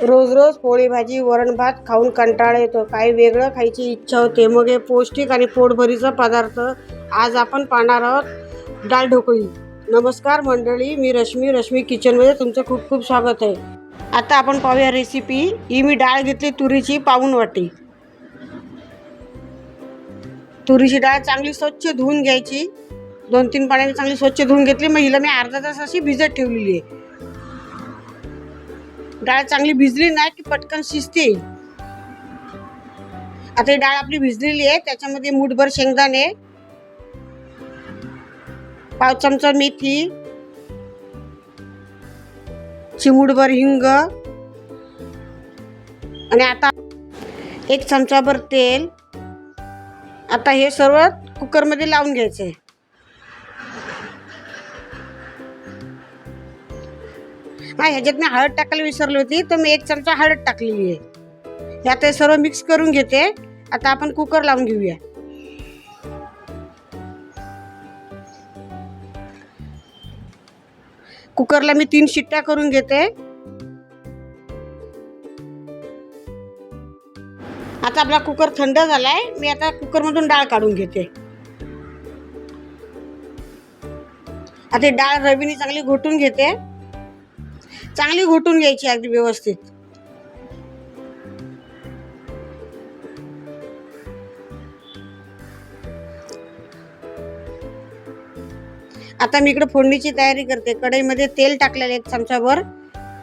रोज रोज पोळी भाजी वरण भात खाऊन कंटाळा येतो. काही वेगळं खायची इच्छा होते. मग हे पौष्टिक आणि पोटभरीचा पदार्थ आज आपण पाहणार आहोत. डाळ ढोकळी. नमस्कार मंडळी मी रश्मी रश्मी किचनमध्ये तुमचं खूप खूप स्वागत आहे. आता आपण पाहूया रेसिपी ही मी डाळ घेतली तुरीची पाऊन वाटी. तुरीची डाळ चांगली स्वच्छ धुवून घ्यायची. दोन तीन पाण्याने चांगली स्वच्छ धुवून घेतली. मग हिला मी अर्धा तास अशी भिजत ठेवलेली आहे. डाळ चांगली भिजली नाही की पटकन शिजते. आता ही डाळ आपली भिजलेली आहे त्याच्यामध्ये मुठभर शेंगदाणे पाव चमचा मेथी. चिमूटभर हिंग. आणि आता एक चमचाभर तेल. आता हे सर्व कुकरमध्ये लावून घ्यायचं आहे. हा ह्याच्यात मी हळद टाकायला विसरली होती तर मी एक चमचा हळद टाकलेली आहे. यात हे सर्व मिक्स करून घेते. आता आपण कुकर लावून घेऊया. कुकरला मी तीन शिट्ट्या करून घेते. आता आपला कुकर थंड झालाय मी आता कुकरमधून डाळ काढून घेते. आता डाळ रवीने चांगली घोटून घेते. चांगली घोटून घ्यायची अगदी व्यवस्थित. आता मी इकडे फोडणीची तयारी करते. कढईमध्ये तेल टाकलेलं एक चमचाभर.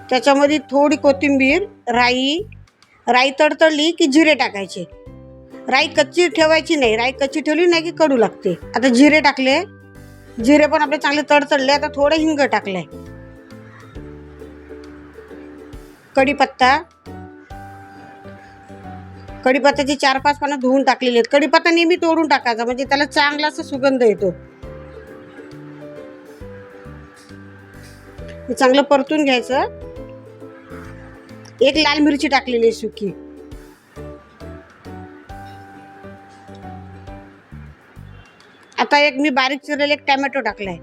त्याच्यामध्ये थोडी कोथिंबीर राई राई तडतडली की जिरे टाकायचे. राई कच्ची ठेवायची नाही. राई कच्ची ठेवली नाही की कडू लागते. आता जिरे टाकले. जिरे पण आपले चांगले तडतडले. आता थोडं हिंग टाकलंय. कढीपत्ता. कढीपत्ताचे चार पाच पानं धुवून टाकलेले आहेत. कढीपत्ता नेहमी तोडून टाकायचा म्हणजे त्याला चांगला असा सुगंध येतो. चांगलं परतून घ्यायचं. एक लाल मिरची टाकलेली आहे सुकी. आता एक मी बारीक चिरलेला एक टॅमॅटो टाकलाय.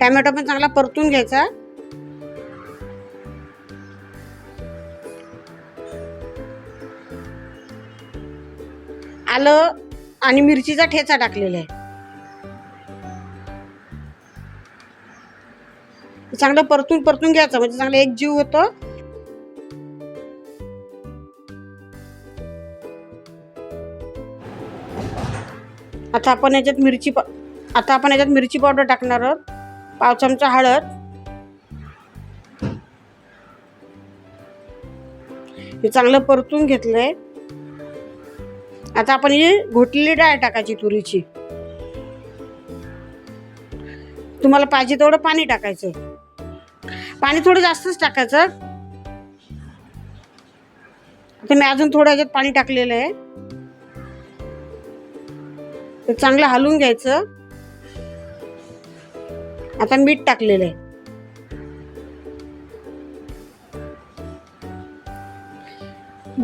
टॅमॅटो पण चांगला परतून घ्यायचा. आलं आणि मिरचीचा ठेचा टाकलेला आहे. चांगलं परतून परतून घ्यायचं म्हणजे चांगलं एक जीव होतो. आता आपण याच्यात मिरची पा- आता आपण याच्यात मिरची पावडर टाकणार आहोत. पाव चमचा हळद. हे चांगलं परतून घेतलंय. आता आपण ही घोटलेली डाळ टाकायची तुरीची. तुम्हाला पाहिजे तेवढं पाणी टाकायचं. पाणी थोडं जास्तच टाकायचं. आता मी अजून थोडं याच्यात पाणी टाकलेलं आहे. ते चांगलं हलवून घ्यायचं. आता मीठ टाकलेलं आहे.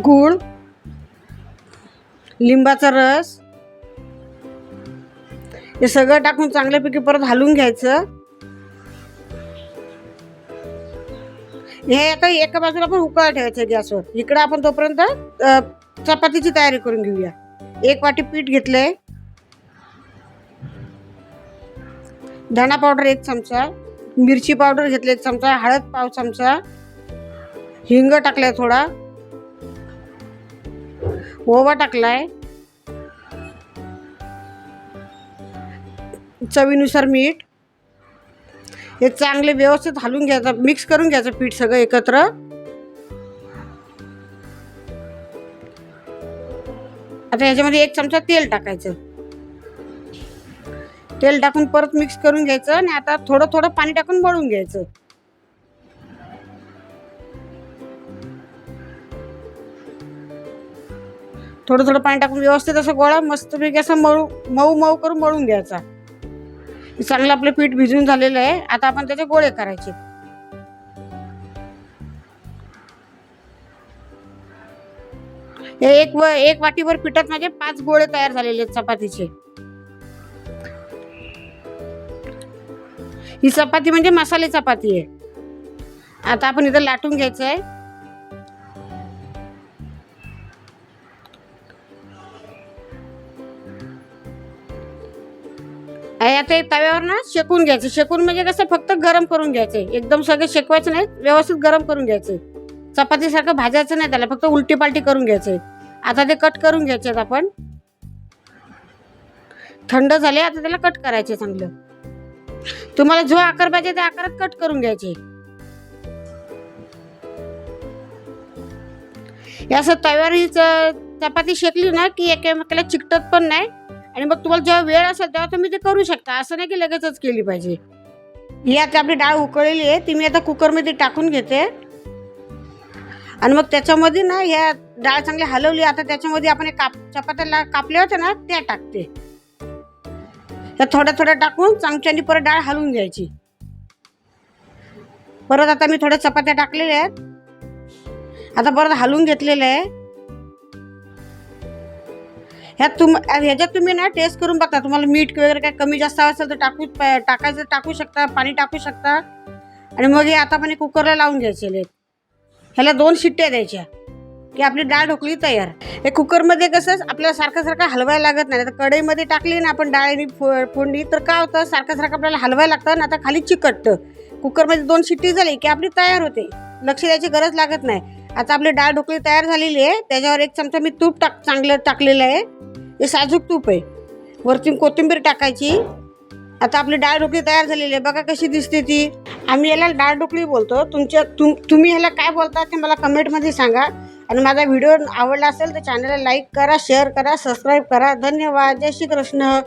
गूळ. लिंबाचा रस. हे सगळं टाकून चांगल्यापैकी परत हलवून घ्यायचं. हे आता एका बाजूला आपण उकळा ठेवायचं गॅसवर. इकडं आपण तोपर्यंत चपातीची तयारी करून घेऊया. एक वाटी पीठ घेतलंय. धणा पावडर एक चमचा मिरची पावडर घेतली एक चमचा हळद पाव चमचा हिंग टाकलाय थोडा. ओवा टाकलाय. चवीनुसार मीठ. हे चांगले व्यवस्थित हलवून घ्यायचं मिक्स करून घ्यायचं पीठ सगळं एकत्र. आता याच्यामध्ये एक चमचा तेल टाकायचं. तेल टाकून परत मिक्स करून घ्यायचं आणि आता थोडं थोडं पाणी टाकून मळून घ्यायचं. थोडं थोडं पाणी टाकून व्यवस्थित असं गोळा मस्तपैकी असं मळू मऊ मऊ करून मळून घ्यायचा. चांगलं आपलं पीठ भिजून झालेलं आहे. आता आपण त्याचे गोळे करायचे. एक व एक वाटीभर पिठात माझे पाच गोळे तयार झालेले आहेत चपातीचे. ही चपाती म्हणजे मसाले चपाती आहे. आता आपण इथं लाटून घ्यायचं आहे आणि ते तव्यावर ना शेकून घ्यायचं. शेकून म्हणजे कसं फक्त गरम करून घ्यायचे. एकदम सगळं शेकवायचं नाही व्यवस्थित गरम करून घ्यायचे. चपातीसारखं भाजायचं नाही त्याला फक्त उलटी पालटी करून घ्यायचे. आता ते कट करून घ्यायचे आहेत आपण. थंड झाले आता त्याला कट करायचे चांगलं. तुम्हाला जो आकार पाहिजे त्या आकारात कट करून घ्यायचे. या असं तव्यावर ही चपाती शेकली ना की एकमेकाला चिकटत पण नाही. आणि मग तुम्हाला जेव्हा वेळ असेल तेव्हा तुम्ही ते करू शकता. असं नाही की लगेचच केली पाहिजे. ही आता आपली डाळ उकळलेली आहे. ती मी आता कुकरमध्ये टाकून घेते. आणि मग त्याच्यामध्ये ना ह्या डाळ चांगली हलवली. आता त्याच्यामध्ये आपण काप चपात्याला कापले होते ना त्या टाकते. त्या थोड्या थोड्या टाकून चांगच्यानी परत डाळ हलवून घ्यायची. परत आता मी थोड्या चपात्या टाकलेल्या आहेत. आता परत हलवून घेतलेलं आहे ह्यात तुम ह्याच्यात तुम्ही ना टेस्ट करून बघता. तुम्हाला मीठ वगैरे काय कमी जास्त असेल तर टाकू टाकायचं टाकू शकता पाणी टाकू शकता. आणि मग हे आता आपण कुकरला लावून घ्यायचे ह्याला दोन शिट्ट्या द्यायच्या. की आपली डाळ ढोकळी तयार. हे कुकरमध्ये कसं आपल्याला सारखं सारखं हलवायला लागत नाही. आता कढईमध्ये टाकली ना आपण डाळ आणि फो- फोडणी तर काय होतं? सारखं सारखं आपल्याला हलवायला लागतं ना आता खाली चिकटतं. कुकरमध्ये दोन शिट्टी झाली की आपली तयार होते. लक्ष द्यायची गरज लागत नाही. आता आपली डाळ ढोकळी तयार झालेली आहे. त्याच्यावर एक चमचा मी तूप टाक चांगलं टाकलेलं आहे. हे साजूक तूप आहे. वरती कोथिंबीर टाकायची. आता आपली डाळ ढोकळी तयार झालेली आहे. बघा कशी दिसते ती. आम्ही याला डाळ ढोकळी बोलतो. तुमच्या तुम तुम्ही ह्याला काय बोलता ते मला कमेंटमध्ये सांगा. आणि माझा व्हिडिओ आवडला असेल तर चॅनलला लाईक करा शेअर करा सबस्क्राईब करा. धन्यवाद. जय श्री कृष्ण.